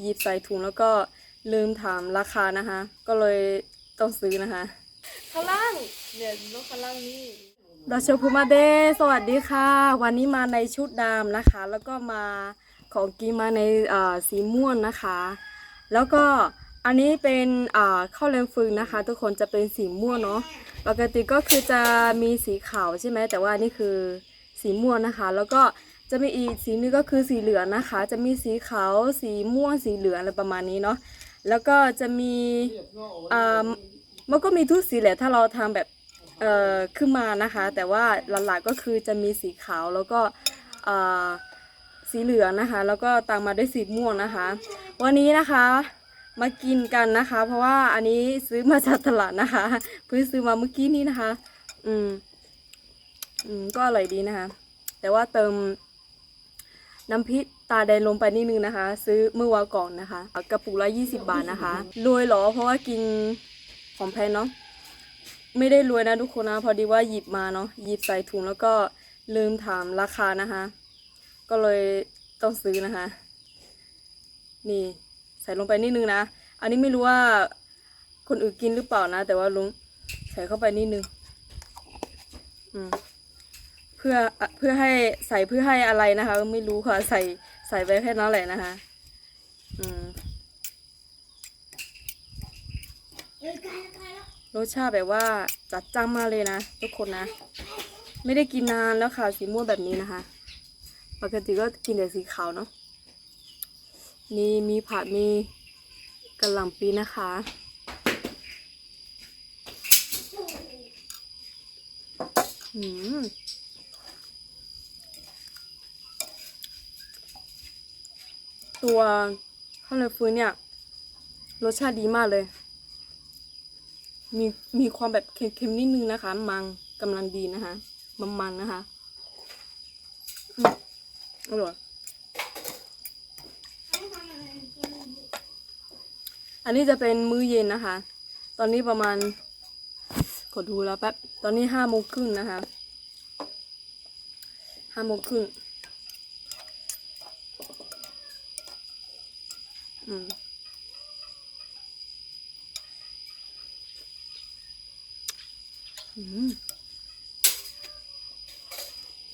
หยิบใส่ถุงแล้วก็ลืมถามราคานะคะ ก็เลยต้องซื้อนะคะข้างล่างเนี่ยรถข้างล่างนี่ดาชพุมาเดสวัสดีค่ะ วันนี้มาในชุดดำนะคะ แล้วก็มาของกินมาในเอ่อสีม่วงนะคะ แล้วก็อันนี้เป็นอ่าข้าวแรงฟืนนะคะ ทุกคนจะเป็นสีม่วงเนาะปกติก็คือจะมีสีขาวใช่ไหมแต่ว่านี่คือสีม่วงนะคะ แล้วก็ จะมีอีกสีนึงก็คือสีเหลืองนะคะ จะมีสีขาว สีม่วง สีเหลืองอะไรประมาณนี้เนาะ แล้วก็จะมีอ่ามันก็มีทุกสีแหละถ้าเราทำแบบเอ่อขึ้นมานะคะ แต่ว่าหลักๆก็คือจะมีสีขาวแล้วก็อ่าสีเหลืองนะคะ แล้วก็ตามมาด้วยสีม่วงนะคะ วันนี้นะคะมากินกันนะคะ เพราะว่าอันนี้ซื้อมาจากตลาดนะคะ เพิ่งซื้อมาเมื่อกี้นี้นะคะ อืม อืมก็อร่อยดีนะคะ แต่ว่าเติม น้ำพริกตาแดงลงไปนิดนึงนะคะ ซื้อเมื่อวานก่อนนะคะกระปุกละยี่สิบบาทนะคะรวยเหรอเพราะว่ากินของแพงเนาะไม่ได้รวยนะทุกคนนะ พอดีว่าหยิบมาเนาะหยิบใส่ถุงแล้วก็ลืมถามราคานะคะ ก็เลยต้องซื้อนะคะ นี่ใส่ลงไปนิดนึงนะ อันนี้ไม่รู้ว่าคนอื่นกินหรือเปล่านะ แต่ว่าลุงใส่เข้าไปนิดนึง อืม เพื่อเพื่อให้ใส่เพื่อให้อะไรนะคะ ไม่รู้ค่ะใส่ใส่ไปแค่นั้นแหละนะคะ อืมรสชาติแบบว่าจัดจ้านมากเลยนะทุกคนนะ ไม่ได้กินนานแล้วค่ะสีม่วงแบบนี้นะคะ ปกติก็กินแต่สีขาวเนาะนี่มีผักมีกระหล่ำปีนะคะ อืม ตัวข้าวเหนียวฟืนเนี่ย รสชาติดีมากเลย มีมีความแบบเค็มๆนิดนึงนะคะ มังกำลังดีนะคะมันมันๆนะคะอร่อยอันนี้จะเป็นมื้อเย็นนะคะ ตอนนี้ประมาณขอดูแล้วแป๊บ ตอนนี้ห้าโมงครึ่งนะคะ ห้าโมงครึ่ง อืม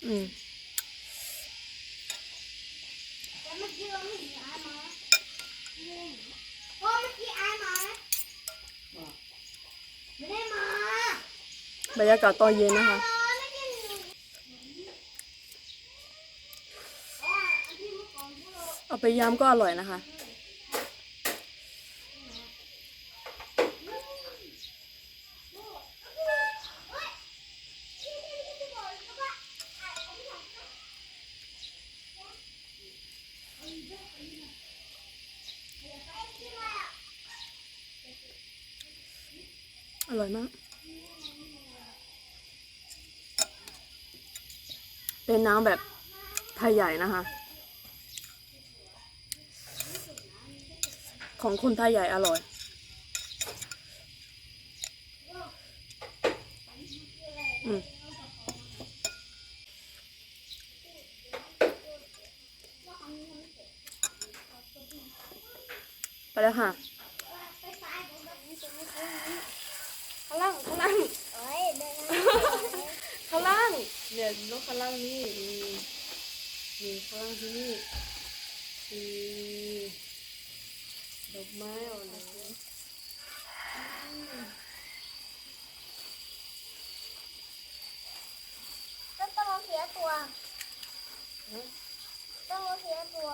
อืมบรรยากาศตอนเย็นนะคะเอาไปยำก็อร่อยนะคะ อร่อยมาก เป็นน้ำแบบไทยใหญ่นะคะ ของคนไทยใหญ่อร่อยอืม ไปแล้วค่ะข้างล่างข้างล่างเอ้ยเดินนะข้างล่างเนี่ยรถข้างล่างนี่มีมีข้างล่างที่นี่มีดอกไม้อ่อนเลยต้องต้องเอาเสียตัวต้องเอาเสียตัว